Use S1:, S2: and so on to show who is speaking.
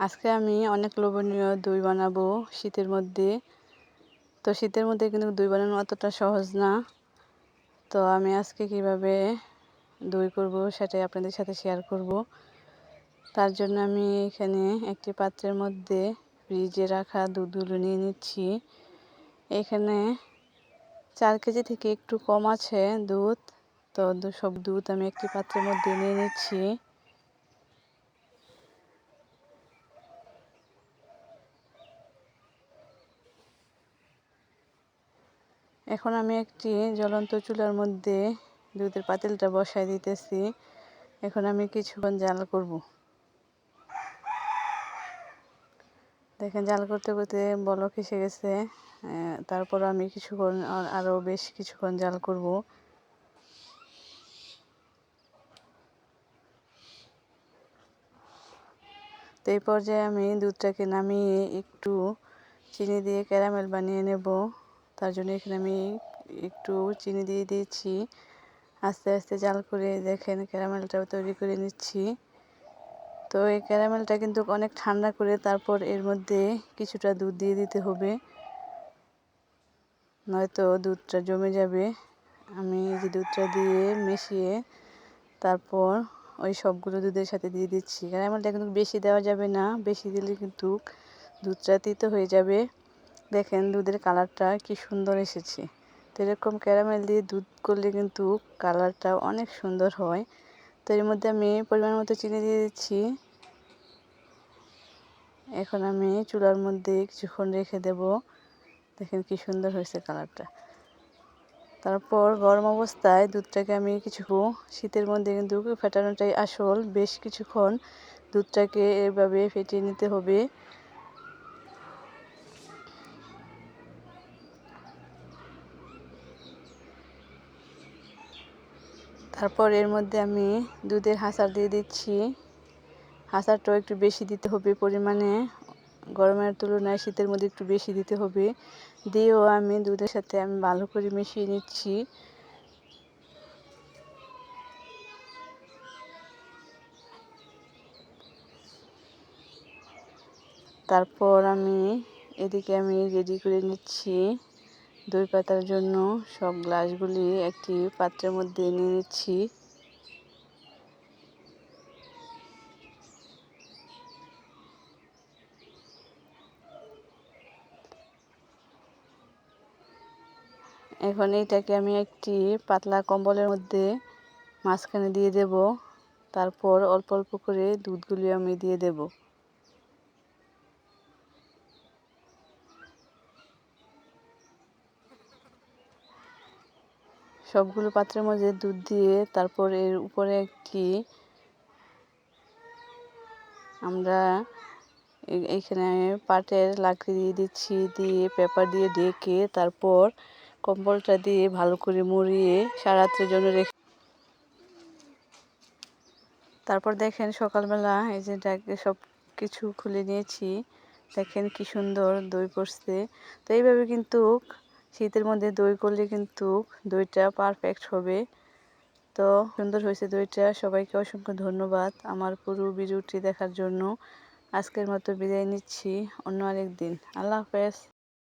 S1: আজকে আমি অনেক লোভনীয় দই বানাবো শীতের মধ্যে। তো শীতের মধ্যে কিন্তু দই বানানো অতটা সহজ না। তো আমি আজকে কীভাবে দই করব সেটাই আপনাদের সাথে শেয়ার করব। তার জন্য আমি এখানে একটি পাত্রের মধ্যে ফ্রিজে রাখা দুধগুলো নিয়ে নিচ্ছি। এখানে চার কেজি থেকে একটু কম আছে দুধ। তো সব দুধ আমি একটি পাত্রের মধ্যে নিয়ে নিচ্ছি। এখন আমি একটি জ্বলন্ত চুলার মধ্যে দুধের পাতিলটা বসাই দিতেছি। এখন আমি কিছুক্ষণ জাল করব। দেখেন, জাল করতে করতে বলক এসে গেছে। তারপর আমি কিছুক্ষণ আরও বেশ কিছুক্ষণ জাল করব। তো এই পর্যায়ে আমি দুধটাকে নামিয়ে একটু চিনি দিয়ে ক্যারামেল বানিয়ে নেব। তার জন্য এখানে আমি একটু চিনি দিয়ে দিয়েছি। আস্তে আস্তে জাল করে দেখেন ক্যারামেলটাও তৈরি করে নিচ্ছি। তো এই ক্যারামেলটা কিন্তু অনেক ঠান্ডা করে তারপর এর মধ্যে কিছুটা দুধ দিয়ে দিতে হবে। নয়তো দুধটা জমে যাবে। আমি যে দুধটা দিয়ে মিশিয়ে তারপর ওই সবগুলো দুধের সাথে দিয়ে দিচ্ছি। ক্যারামেলটা কিন্তু বেশি দেওয়া যাবে না। বেশি দিলে কিন্তু দুধটা তিতো হয়ে যাবে। দেখেন দুধের কালারটা কি সুন্দর এসেছে। তো এরকম ক্যারামেল দিয়ে দুধ করলে কিন্তু কালারটা অনেক সুন্দর হয়। তো এর মধ্যে আমি পরিমাণ মতো চিনি দিয়ে দিচ্ছি। এখন আমি চুলার মধ্যে কিছুক্ষণ রেখে দেব। দেখেন কি সুন্দর হয়েছে কালারটা। তারপর গরম অবস্থায় দুধটাকে আমি কিছু শীতের মধ্যে কিন্তু ফেটানোটাই আসল। বেশ কিছুক্ষণ দুধটাকে এভাবে ফেটিয়ে নিতে হবে। তারপর এর মধ্যে আমি দুধের হাঁসার দিয়ে দিচ্ছি। হাঁসারটাও একটু বেশি দিতে হবে, পরিমাণে। গরমের তুলনায় শীতের মধ্যে একটু বেশি দিতে হবে। দিয়েও আমি দুধের সাথে আমি ভালো করে মিশিয়ে নিচ্ছি। তারপর আমি এদিকে আমি রেডি করে নিচ্ছি। দই পাতার জন্য সব গ্লাসগুলি একটি পাত্রের মধ্যে নিয়ে নিচ্ছি। এখন এটাকে আমি একটি পাতলা কম্বলের মধ্যে মাঝখানে দিয়ে দেব। তারপর অল্প অল্প করে দুধগুলি আমি দিয়ে দেবো। সবগুলো পাত্রের মধ্যে দুধ দিয়ে তারপর এর উপরে একটি আমরা এইখানে পাটের লাকড়ি দিয়ে দিচ্ছি, দিয়ে পেপার দিয়ে ডেকে তারপর কম্বলটা দিয়ে ভালো করে মুড়িয়ে সারাত্রের জন্য রেখে তারপর দেখেন সকালবেলা এই যে সব কিছু খুলে নিয়েছি। দেখেন কি সুন্দর দই পড়ছে। তো এইভাবে কিন্তু শীতের মধ্যে দই করলে কিন্তু দইটা পারফেক্ট হবে। তো সুন্দর হয়েছে দইটা। সবাইকে অসংখ্য ধন্যবাদ আমার পুরো ভিডিওটি দেখার জন্য। আজকের মতো বিদায় নিচ্ছি। অন্য আরেক দিন আল্লাহ হাফেজ।